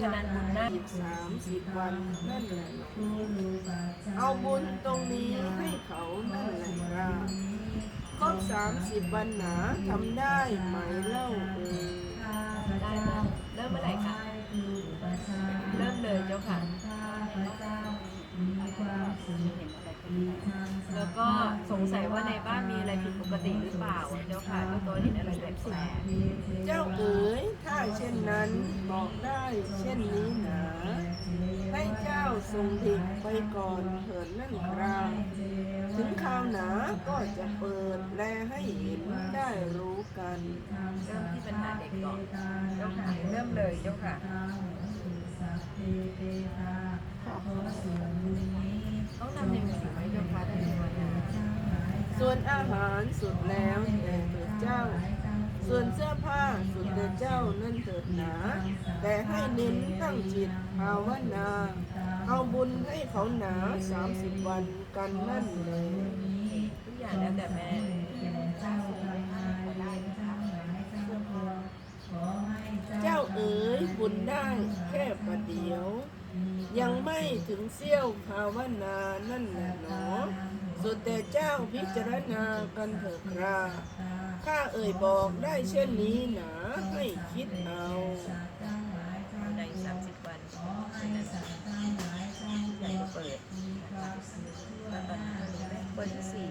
ฉะนั้นบุญนั่นอีกสามสิบวันนั่นแหละเอาบุญตรงนี้ให้เขานั่นแหละครับครบสามสิบวันหนาทำได้ไหมเล่าเอ่ยได้มาเริ่มเมื่อไหร่คะเริ่มเลยเจ้าค่ะแล้วก็สงสัยว่าในบ้านมีอะไรผิดปกติหรือเปล่า เจ้าค่ะก็ตัวเห็นอะไรแปลกเจ้าเอ๋ยถ้าเช่ นนั้นบอกได้เช่นนี้หนาให้เจ้าทรงเด็กไปก่อนเถิดนั่นครับถึงคราวหนาก็จะเปิดแลให้เห็นได้รู้กันๆเริ่มที่ปัญหาเด็กก่อนเจ้าค่ะเริ่มเลยเจ้าค่ะต้องนำในมือถือไหมเจ้าค่ะถ้าเป็นวันนั้นส่วนอาหารสุดแล้วแต่เถิดเจ้า ส่วนเสื้อผ้าสุดแต่ เจ้านั่นเถิดหนา แต่ให้เน้นตั้งจิตภาวนา เอาบุญให้เขาหนาสามสิบวันกันนั่นเลยทุกอย่างแล้วแต่แม่เจ้าเอ๋ยบุญได้แค่ประเดียว ยังไม่ถึงเสี้ยวภาวนานั่นแหละหนอ สุดแต่เจ้าพิจารณากันเถิดคราข้าเอ่ยบอกได้เช่นนี้หนาให้คิดเอาในสามสิบวันอยากจะเปิดนะคะแล้วตอนนี้เปิดที่สี่